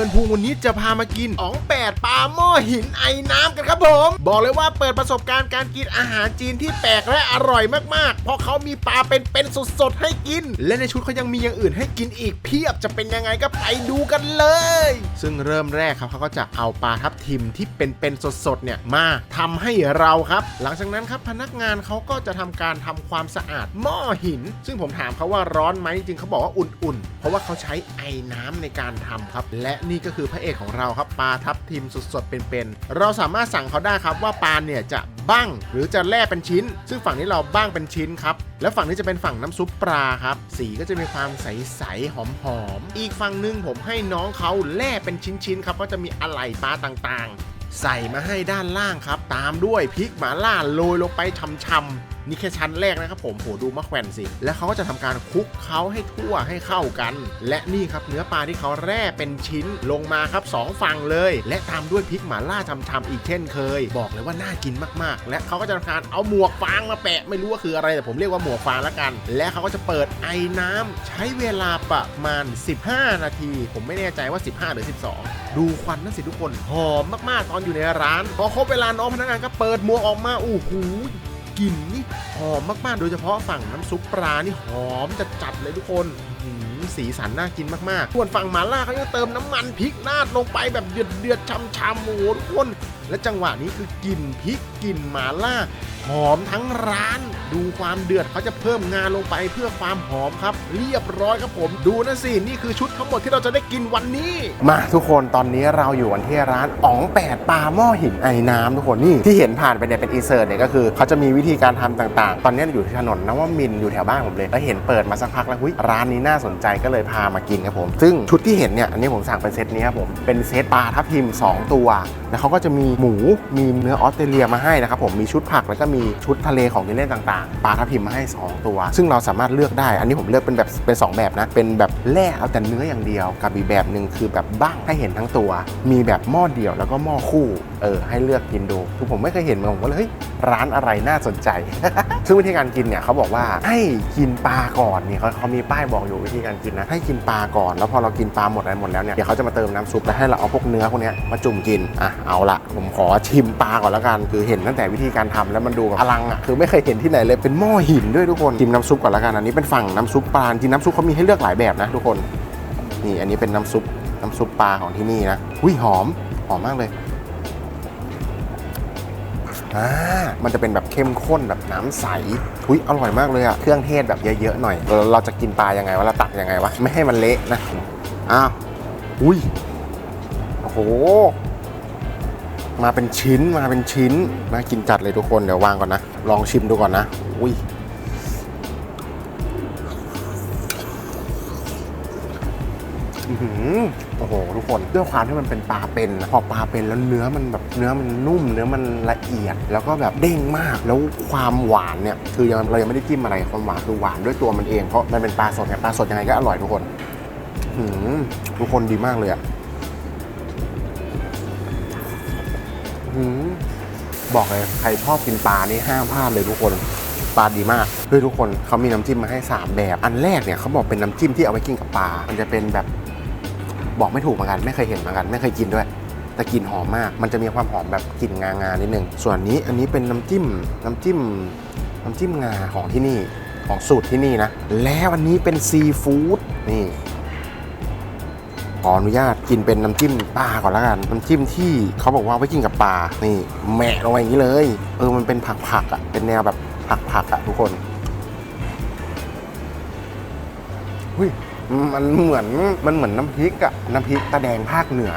ร์นภูวันนี้จะพามากินอ๋องแปดปลาหม้อหินไอ้น้ำกันครับผม บอกเลยว่าเปิดประสบการณ์การกินอาหารจีนที่แปลกและอร่อยมากๆ เพราะเขามีปลาเป็นๆสดๆให้กิน และในชุดเขายังมีอย่างอื่นให้กินอีกเพียบจะเป็นยังไงก็ไปดูกันเลย ซึ่งเริ่มแรกครับเขาก็จะเอาปลาทับทิมที่เป็นๆสดๆเนี่ยมาทำให้เราครับ หลังจากนั้นครับพนักงานเขาก็จะทำการทำความสะอาดหม้อหิน ซึ่งผมถามเขาว่าร้อนไหมจริงเขาบอกว่าอุ่นๆ เพราะว่าเขาใช้ไอ้น้ำในการทำครับ และนี่ก็คือพระเอกของเราครับปลาทับทิมสดๆเป็นๆเราสามารถสั่งเขาได้ครับว่าปลาเนี่ยจะบ้างหรือจะแล่เป็นชิ้น ซึ่งฝั่งนี้เราบ้างเป็นชิ้นครับแล้วฝั่งนี้จะเป็นฝั่งน้ำซุปปลาครับ สีก็จะมีความใสๆหอมๆอีกฝั่งหนึ่งผมให้น้องเขาแล่เป็นชิ้นๆครับก็จะมีอะไหล่ปลาต่างๆ ใส่มาให้ด้านล่างครับ ตามด้วยพริกหมาล่าโรยลงไปช่ำๆนี่แค่ชั้นแรกนะครับผมโหดูมะแขวนสิ แล้วเขาก็จะทำการคลุกเขาให้ทั่วให้เข้ากัน และนี่ครับเนื้อปลาที่เขาแร่เป็นชิ้นลงมาครับสองฝั่งเลย และตามด้วยพริกหมาล่าชำๆอีกเช่นเคย บอกเลยว่าน่ากินมากๆ และเขาก็จะทำการเอาหมวกฟางมาแปะไม่รู้ว่าคืออะไรแต่ผมเรียกว่าหมวกฟางละกัน และเขาก็จะเปิดไอ้น้ำใช้เวลาประมาณ 15 นาที ผมไม่แน่ใจว่า 15 หรือ 12 ดูควันนั่นสิทุกคนหอมมากๆ ตอนอยู่ในร้านพอครบเวลาน้องพนักงานก็เปิดหมวกออกมาอู้หู กลิ่นนี่หอมมากๆ โดยเฉพาะฝั่งน้ำซุปปลานี่หอมจัดเลยทุกคนหืมสีสันน่ากินมากๆส่วนฝั่งหมาล่าเขาจะเติมน้ำมันพริกราดลงไปแบบเดือดๆช่ำๆโอ้โหทุกคน และจังหวะนี้คือกลิ่นพริกกลิ่นหมาล่า หอมทั้งร้าน ดูความเดือดเขาจะเพิ่มงานลงไปเพื่อความหอมครับ เรียบร้อยครับผมดูนะสินี่คือชุดทั้งหมดที่เราจะได้กินวันนี้ มาทุกคนตอนนี้เราอยู่กันที่ร้านอ๋องแปดปลาหม้อหินไอ้น้ำทุกคนนี่ที่เห็นผ่านไปเนี่ยเป็นอินเสิร์ตเนี่ยก็คือเขาจะมีวิธีการทำต่างๆ ตอนนี้อยู่ที่ถนนนวมินอยู่แถวบ้านผมเลยแล้วเห็นเปิดมาสักพักแล้วหุยร้านนี้น่าสนใจก็เลยพามากินครับผม ซึ่งชุดที่เห็นเนี่ยอันนี้ผมสั่งเป็นเซตนี้ครับผมเป็นเซตปลาทับทิมสองตัว แล้วเขาก็จะมีหมู มีเนื้อออสเตรเลียมาให้นะครับผมมีชุดผักแล้วก็มีชุดทะเลของกินเล่นต่างๆปลาทับทิมมาให้ 2 ตัว ซึ่งเราสามารถเลือกได้ อันนี้ผมเลือกเป็นแบบเป็น 2 แบบนะ เป็นแบบแล่เอาแต่เนื้ออย่างเดียว กับอีกแบบหนึ่งคือแบบบ้างให้เห็นทั้งตัว มีแบบหม้อเดียวแล้วก็หม้อคู่เออให้เลือกกินดูคือผมไม่เคยเห็นมาผมก็เลยเฮ้ยร้านอะไรน่าสนใจ ซึ่งวิธีการกินเนี่ยเขาบอกว่าให้กินปลาก่อนเนี่ยเขาเขามีป้ายบอกอยู่วิธีการกินนะให้กินปลาก่อนแล้วพอเรากินปลาหมดอะไรหมดแล้วเนี่ยเดี๋ยวเขาจะมาเติมน้ำซุปแล้วให้เราเอาพวกเนื้อพวกนี้มาจุ่มกินอะเอาละผมขอชิมปลาก่อนแล้วกัน คือเห็นตั้งแต่วิธีการทำแล้วมันดูแบบอลังอะคือไม่เคยเห็นที่ไหนเลยเป็นหม้อหินด้วยทุกคนชิมน้ำซุปก่อนแล้วกันอันนี้เป็นฝั่งน้ำซุปปลาจริงน้ำซุปเขามีให้เลือกหลายแบบนะทุกคนนี่อันนี้เป็นน้ำซุปน้ำซุปปลาของที่นี่นะหุ้ยหอมหอมมากเลยอ่ามันจะเป็นแบบเข้มข้นแบบน้ำใสอุ้ยอร่อยมากเลยอะเครื่องเทศแบบเยอะๆหน่อยเราเราจะกินปลายังไงวะเราตักยังไงวะไม่ให้มันเละนะอ้าวอุ้ยโอ้โห มาเป็นชิ้นมาเป็นชิ้นน่ากินจัดเลยทุกคนเดี๋ยววางก่อนนะลองชิมดูก่อนนะอุ้ยอื้อหือโอ้โหทุกคนด้วยความที่มันเป็นปลาเป็นนะพอปลาเป็นแล้วเนื้อมันแบบเนื้อมันนุ่ม เนื้อมันละเอียด แล้วก็แบบเด้งมากแล้วความหวานเนี่ยคือยังเรายังไม่ได้จิ้มอะไรความหวานคือหวานด้วยตัวมันเองเพราะมันเป็นปลาสดไงปลาสดยังไงก็อร่อยทุกคนอื้อหือทุกคนดีมากเลยอะ บอกเลยใครชอบกินปลานี่ห้ามพลาดเลยทุกคนปลาดีมากเฮ้ยทุกคนเขามีน้ำจิ้มมาให้ 3 แบบ อันแรกเนี่ยเขาบอกเป็นน้ำจิ้มที่เอาไว้กินกับปลา มันจะเป็นแบบบอกไม่ถูกเหมือนกัน ไม่เคยเห็นเหมือนกัน ไม่เคยกินด้วย แต่กลิ่นหอมมาก มันจะมีความหอมแบบกลิ่นงางานิดนึง ส่วนนี้อันนี้เป็นน้ำจิ้ม น้ำจิ้ม น้ำจิ้มงาของที่นี่ ของสูตรที่นี่นะ แล้วอันนี้เป็นซีฟู้ด นี่ ขออนุญาตกินเป็นน้ำจิ้มปลาก่อนแล้วกัน น้ำจิ้มที่เขาบอกว่าไว้กินกับปลา นี่แหมะลงไปอย่างนี้เลย เออ มันเป็นผักๆอะ เป็นแนวแบบผักๆอะทุกคนหุ้ยมันเหมือนมันเหมือนน้ำพริกอะน้ำพริกตะแดงภาคเหนือ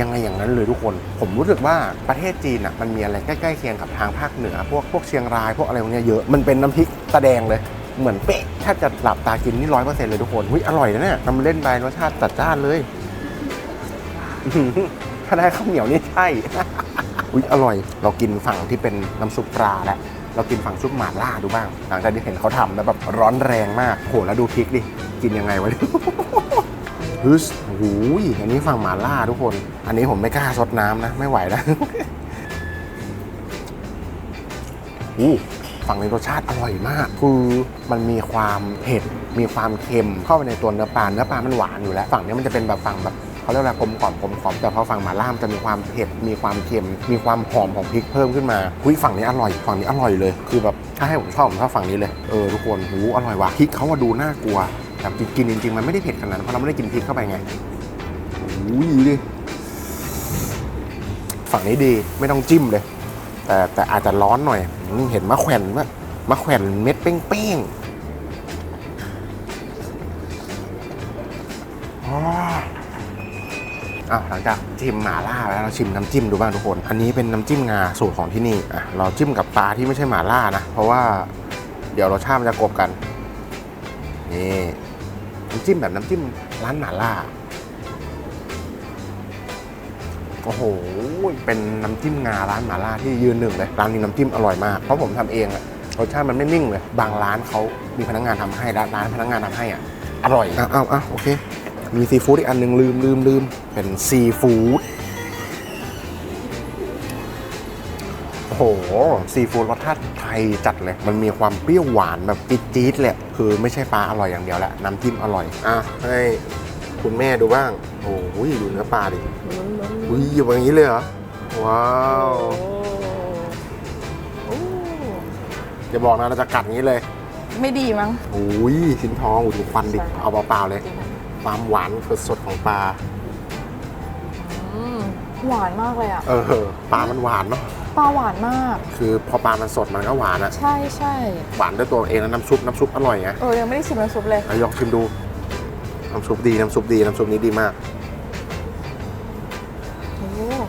ยังไงอย่างนั้นเลยทุกคน ผมรู้สึกว่าประเทศจีนอะมันมีอะไรใกล้ๆเคียงกับทางภาคเหนือ พวกพวกเชียงรายพวกอะไรพวกนี้เยอะ มันเป็นน้ำพริกตะแดงเลยเหมือนเป๊ะถ้าจะหลับตากินนี่ร้อยเปอร์เซ็นต์เลยทุกคน หุ้ยอร่อยนะเนี่ยทำเล่นไปรสชาติจัดจ้านเลย ถ้าได้ข้าวเหนียวนี่ใช่ อุ้ยอร่อย เรากินฝั่งที่เป็นน้ำซุปปลาแล้วเรากินฝั่งซุปหมาล่าดูบ้าง หลังจากที่เห็นเขาทำแล้วแบบร้อนแรงมากโหแล้วดูพริกดิ กินยังไงวะเนี่ยฮึสโอ้โหยอันนี้ฝั่งหมาล่าทุกคน อันนี้ผมไม่กล้าซดน้ำนะ ไม่ไหวนะอู้ฝั่งนี้รสชาติอร่อยมาก คือมันมีความเผ็ด มีความเค็มเข้าไปในตัวเนื้อปลา เนื้อปลามันหวานอยู่แล้ว ฝั่งนี้มันจะเป็นแบบฝั่งแบบ เขาเรียกอะไรกลมกล่อมกลมกล่อมแต่พอฝั่งหมาล่ามจะมีความเผ็ดมีความเค็ม มีความหอมของพริกเพิ่มขึ้นมาหุ้ยฝั่งนี้อร่อยฝั่งนี้อร่อยเลย คือแบบถ้าให้ผมชอบผมชอบฝั่งนี้เลยเออทุกคนหูอร่อยว่ะพริกเขาว่าดูน่ากลัวแต่กินจริงๆมันไม่ได้เผ็ดขนาดนั้นเพราะเราไม่ได้กินพริกเข้าไปไงอุ้ยดิฝั่งนี้ดีไม่ต้องจิ้มเลย แต่แต่อาจจะร้อนหน่อยเห็นมะแขวนมะมะแขวนเม็ดเป้งๆ อ้าวหลังจากชิมหมาล่าแล้วเราชิมน้ำจิ้มดูบ้างทุกคน อันนี้เป็นน้ำจิ้มงาสูตรของที่นี่อะเราจิ้มกับปลาที่ไม่ใช่หมาล่านะ เพราะว่าเดี๋ยวรสชาติมันจะกลบกัน นี่น้ำจิ้มแบบน้ำจิ้มร้านหมาล่าโอ้โห เป็นน้ำจิ้มงาร้านหมาล่าที่ยืนหนึ่งเลย ร้านนี้น้ำจิ้มอร่อยมาก เพราะผมทำเองอะรสชาติมันไม่นิ่งเลย บางร้านเขามีพนักงานทำให้ ร้านพนักงานทำให้อะ อร่อยอ้าวอ้าวอ้าวโอเค มีซีฟู้ดอีกอันหนึงลืมลืมลืมเป็นซีฟู้ดโอ้โหซีฟู้ดรสชาติไทยจัดเลย มันมีความเปรี้ยวหวานแบบจี๊ดๆเลยคือไม่ใช่ปลาอร่อยอย่างเดียวแหละน้ำจิ้มอร่อย อะให้คุณแม่ดูบ้าง โอ้ยดูเนื้อปลาดิอุ้ยอยู่อย่างนี้เลยเหรอ ว้าวโอ้อย่าบอกนะเราจะกัดอย่างนี้เลย ไม่ดีมั้งอุ้ยชิ้นทองอุ้ยดูควันดิใช่เอาเปล่าๆเลย ความหวานสดๆของปลา อืมหวานมากเลยอะเออปลามันหวานเนาะ ปลาหวานมาก คือพอปลามันสดมันก็หวานอะใช่ใช่หวานด้วยตัวเองแล้วน้ำซุปน้ำซุปอร่อยไงเออยังไม่ได้ชิมน้ำซุปเลยแล้วยองชิมดู น้ำซุปดีน้ำซุปดีน้ำซุปนี้ดีมาก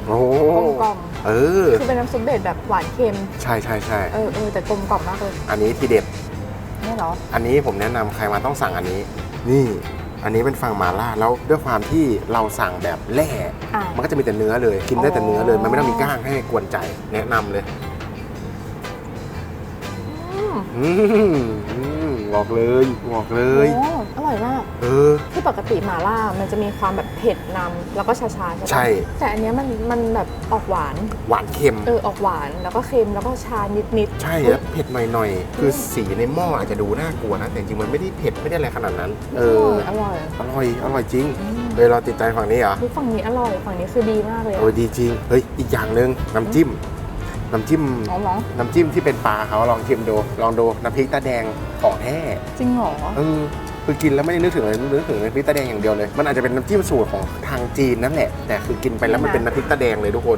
โอ้โอ้โหกลมกล่อมเออ คือเป็นน้ำซุปเด็ดแบบหวานเค็ม ใช่ใช่ใช่เออเออแต่กลมกล่อมมากเลยอันนี้ทีเด็ดนี่เหรอ อันนี้ผมแนะนำใครมาต้องสั่งอันนี้ นี่ อันนี้เป็นฝั่งหมาล่าแล้วด้วยความที่เราสั่งแบบแร่อ่ามันก็จะมีแต่เนื้อเลยกินได้แต่เนื้อเลย มันไม่ต้องมีก้างให้กวนใจแนะนำเลยอืมอืมอืมบอกเลยบอกเลย โอ้อ ร่อยมาก เออที่ปกติหม่าล่ามันจะมีความแบบเผ็ดนำแล้วก็ชาๆใช่ปะใช่ แต่อันเนี้ยมันมันแบบออกหวาน หวานเค็ม เออออกหวานแล้วก็เค็มแล้วก็ชานิดๆใช่แล้วเผ็ดหน่อยๆ คือสีในหม้ออาจจะดูน่ากลัวนะ แต่จริงๆมันไม่ได้เผ็ดไม่ได้อะไรขนาดนั้น เอออร่อยอร่อย อร่อยจริงอืมเลยเราติดใจฝั่งนี้เหรออุ๊ยฝั่งนี้อร่อย ฝั่งนี้คือดีมากเลยอะโอ้ยดีจริง เฮ้ย อีกอย่างหนึ่งน้ำจิ้ม น้ำจิ้ม อ๋อเหรอน้ำจิ้มที่เป็นปลาเขาลองชิมดู ลองดูน้ำพริกตาแดงของแท้จริงเหรอ เออ คือกินแล้วไม่ได้นึกถึงอะไรนึกถึงน้ำพริกตาแดงอย่างเดียวเลย มันอาจจะเป็นน้ำจิ้มสูตรของทางจีนนั่นแหละ แต่คือกินไปแล้วมันเป็นน้ำพริกตาแดงเลยทุกคน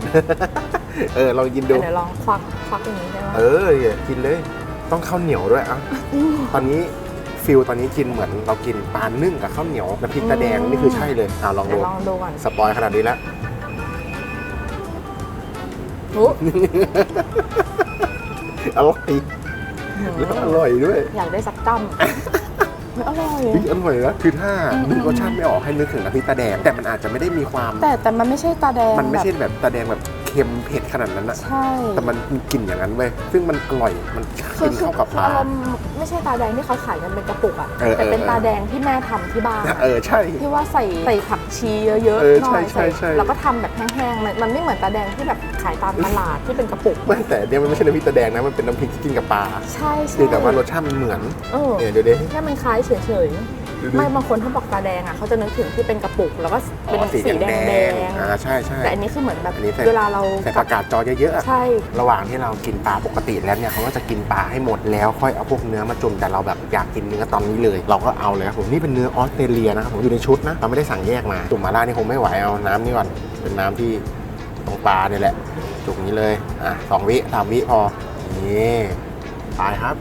เออลองกินดู เดี๋ยวลองควักควักอย่างนี้ได้ไหมเออเนี่ยกินเลย ต้องข้าวเหนียวด้วยอะมตอนนี้ฟิลตอนนี้กินเหมือนเรากินปลานึ่งกับข้าวเหนียวน้ำพริกตาแดงนี่คือใช่เลยอ่าลองเดี๋ดูยวลองดูก่อนสปอยขนาดนี้แล้วโอ้อร่อยแล้วอร่อยด้วย อยากได้สักตั้มเฮ้ย อร่อยเฮ้ยอร่อยนะคือถ้าอืมนึกรสชาติไม่ออกให้นึกถึงน้ำพริกตาแดง แต่มันอาจจะไม่ได้มีความ แต่แต่มันไม่ใช่ตาแดงมันไม่ใช่แบบแบบตาแดงแบบเค็มเผ็ดขนาดนั้นอะใช่แต่มันมีกลิ่นอย่างนั้นเว้ยซึ่งมันอร่อยมันคืกิอนคือเข้ากับคืปอลาอารมณ์ไม่ใช่ตาแดงที่เขาขายกันเป็นกระปุกอะเออแต่เป็นเออตาแดงที่แม่ทำที่บ้านอะเออใช่ ที่ว่าใส่ใส่ผักชีเยอะเออๆหน่อยใช่ใช่ใช่ แล้วก็ทำแบบแห้งๆมันมันไม่เหมือนตาแดงที่แบบขายตามตลาดที่เป็นกระปุกไม่แต่เนี่ยมันไม่ใช่น้ำพริกตาแดงนะมันเป็นน้ำพริกที่กินกับปลาใช่ใช่เพียงแต่ว่ารสชาติมันเหมือนเออเนี่ยเดี๋ยวดิแค่มันคล้ายเฉยดูๆดิ ไม่บางคนถ้าบอกตาแดงอะเขาจะนึกถึงที่เป็นกระปุกแล้วก็อ๋เป็นอสีสีแดแดงแดงงๆอ่าใช่ใช่แต่อันนี้คือเหมือนแบบอันนี้ใส่เวลาเราใส่ผักกาดจอเยอะๆอะ ใช่ระหว่างที่เรากินปลาปกติแล้วเนี่ยเขาก็จะกินปลาให้หมดแล้วค่อยเอาพวกเนื้อมาจุ่มแต่เราแบบอยากกินเนื้อตอนนี้เลย เราก็เอาเลยครับผมนี่เป็นเนื้อออสเตรเลียนะครับผมอยู่ในชุดนะเราไม่ได้สั่งแยกมาจุ่มมาล่านี่คงไม่ไหวเอาน้ำนี่ก่อนเป็นน้ำที่ตรงปลาเนี่ยแหละ จุ่มนี้เลยอะสองวิสามวิพอนี่ตายครับ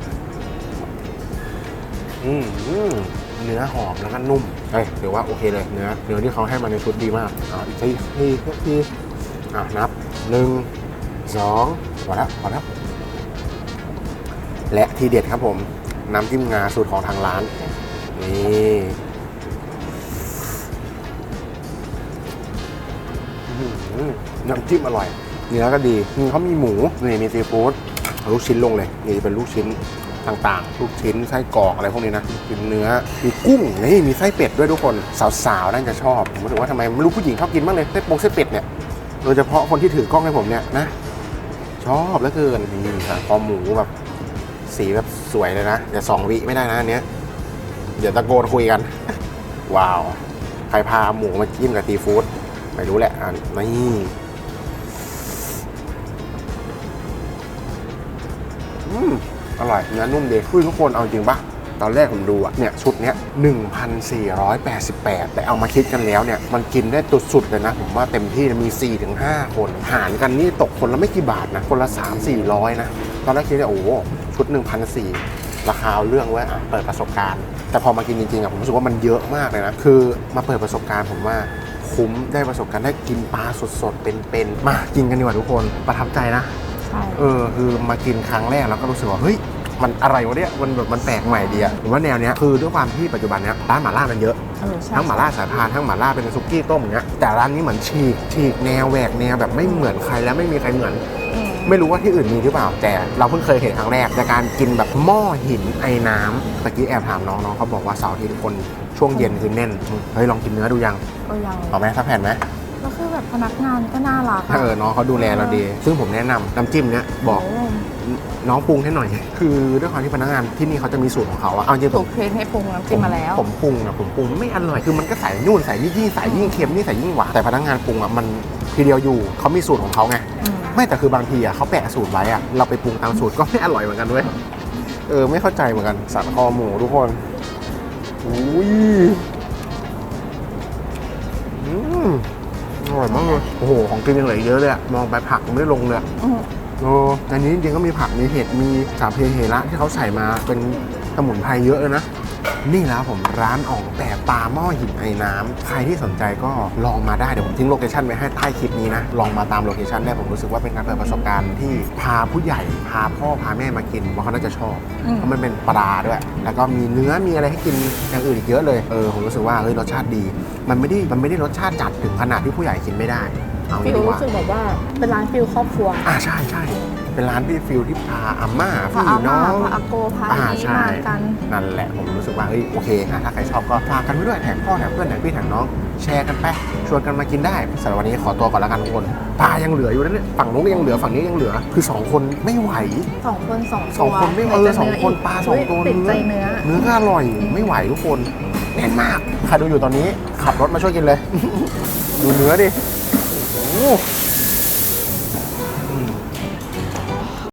อืมอืม เนื้อหอมแล้วก็นุ่มเฮ้ยเดี๋ยวว่าโอเคเลยเนื้อเนื้อที่เขาให้มาในชุดดีมากอ่าอีกทีทีทีอะนับหนึ่งสองพอแล้วพอแล้วและทีเด็ดครับผมน้ำจิ้มงาสูตรของทางร้านนี่อื้อหือน้ำจิ้มอร่อยเนื้อก็ดีนี่เขามีหมูนี่มีซีฟู้ดเอาลูกชิ้นลงเลยนี่เป็นลูกชิ้น ต่างๆลูกชิ้นไส้กรอกอะไรพวกนี้นะกินเนื้อมีกุ้งนี่มีไส้เป็ดด้วยทุกคนสาวๆน่าจะชอบผมรู้สึกว่าทำไมไม่รู้ผู้หญิงชอบกินมากเลยไส้ปงไส้เป็ดเนี่ยโดยเฉพาะคนที่ถือกล้องให้ผมเนี่ยนะ ชอบเหลือเกินนี่ค่ะคอหมูแบบสีแบบสวยเลยนะเดี๋ยวสองวิไม่ได้นะอันเนี้ยเดี๋ยวตะโกนคุยกัน ว้าว ใครพาหมูมาจิ้มกับซีฟู้ดไม่รู้แหละอะนี่อืม อร่อยเนื้อนุ่มดีคุยทุกคนเอาจริงปะตอนแรกผมดูอะเนี่ยชุดเนี้ย1,488 แต่เอามาคิดกันแล้วเนี่ยมันกินได้ตุดสุดเลยนะ ผมว่าเต็มที่มี 4-5 คน หารกันนี่ตกคนละไม่กี่บาทนะ คนละ 3-400 นะ ตอนแรกคิดเนี่ยโอ้โหชุด 1,400 ราคาเรื่องไว้ยอะเปิดประสบการณ์ แต่พอมากินจริงๆอะผมรู้สึกว่ามันเยอะมากเลยนะ คือมาเปิดประสบการณ์ผมว่าคุ้มได้ประสบการณ์ได้กินปลาสดๆเป็นๆมากินกันดีกว่าทุกคนประทับใจนะ เออคือมากินครั้งแรกแล้วก็รู้สึกว่าเฮ้ยมันอะไรวะเนี่ยมันแบบมันแปลกใหม่ดีอะผมว่าแนวเนี้ยคือด้วยความที่ปัจจุบันเนี้ยร้านหม่าล่ามันเยอะ เออใช่ทั้งหม่าล่าสายพานทั้งหม่าล่าเป็นซุกี้ต้มอย่างเงี้ยแต่ร้านนี้เหมือนฉีกฉีกแนวแหวกแนวแบบไม่เหมือนใครแล้วไม่มีใครเหมือน อืมไม่รู้ว่าที่อื่นมีหรือเปล่า แต่เราเพิ่งเคยเห็นครั้งแรกในการกินแบบหม้อหินไอ้น้ำตะกี้แอบถามน้องน้องเขาบอกว่าเสาร์อาที่ทุกคนช่วงเย็นคือแน่นเฮ้ยลองกินเนื้อดูยังก็ยังเอาไหมสักแผ่นไหม แล้วคือแบบพนักงานก็น่ารักะถ้าเออน้องเขาดูแลเราดี ซึ่งผมแนะนำน้ำจิ้มเนี้ยบอกโน้องปรุงให้หน่อย คือด้วยความที่พนักงานที่นี่เขาจะมีสูตรของเขาอะเอาจริงๆผถูมกเทรนให้ปรุงน้ำจิ้มมาแล้ว ผมปรุงอะผมปรุงไม่อร่อยคือมันก็ใส่นู่นใส่นี่ยิ่งใส่ยิ่งเค็มนี่ใส่ยิ่งหวานแต่พนักงานปรุงอะมันทีเดียวอยู่เขามีสูตรของเขาไง อืม ไม่แต่คือบางทีอะเขาแปะสูตรไว้อะเราไปปรุงตามสูตรก็ไม่อร่อยเหมือนกันด้วยเออไม่เข้าใจเหมือนกันสันคอหมูทุกคนอุ้ยอืม อร่อยมากเลย โอ้โห ของกินยังเหลืออีกเยอะเลยอะมองไปผักยังไม่ลงเลยอะอืม โอ้อันนี้จริงๆก็มีผัก มีเห็ด มีสาเพเฮระที่เขาใส่มาเป็นสมุนไพรเยอะเลยนะ นี่แล้วผมร้านอ่องแต่ปลาหม้อหินไอ้น้ำใครที่สนใจก็ลองมาได้ เดี๋ยวผมทิ้งโลเคชั่นไว้ให้ใต้คลิปนี้นะ ลองมาตามโลเคชั่นได้ผมรู้สึกว่าเป็นการเปิดประสบการณ์ที่พาผู้ใหญ่พาพ่อพาแม่มากินว่าเขาน่าจะชอบอืมเพราะมันเป็นปลาด้วย แล้วก็มีเนื้อมีอะไรให้กินอย่างอื่นอีกเยอะเลยเออผมรู้สึกว่าเฮ้ยรสชาติดี มันไม่ได้มันไม่ได้รสชาติจัดถึงขนาดที่ผู้ใหญ่กินไม่ได้เอาฟิงี้ลดีกรู้ว่าสึกแบบว่าเป็นร้านฟิลครอบครัวอ่าใช่ใช่ เป็นร้านพี่ฟิลที่พาอาม่าพาพี่อาน้ม่าองพาอาโกพาอ่าอีใช่มากันนั่นแหละผมรู้สึกว่าเฮ้ยโอเคนะถ้าใครชอบก็ฝากกันไว้ด้วยแท็กพ่อแท็กเพื่อนแท็กพี่แท็กน้องแชร์กันไปชวนกันมากินได้สำหรับวันนี้ขอตัวก่อนแล้วกันทุกคนปลายังเหลืออยู่นะเนี่ยฝั่งนู้นก็ยังเหลือฝั่งนี้ยังเหลือ คือสองคนไม่ไหวสองคนสองสองคนไม่ไหเออจะสองคนกปลาสองตัวเฮ้ยติดใจเนื้อเนื้อก็อร่อยไม่ไหวทุกคนแน่นมากใครดูอยู่ตอนนี้ขับรถมาช่วยกินเลย ดูเนื้อดิโอ้โห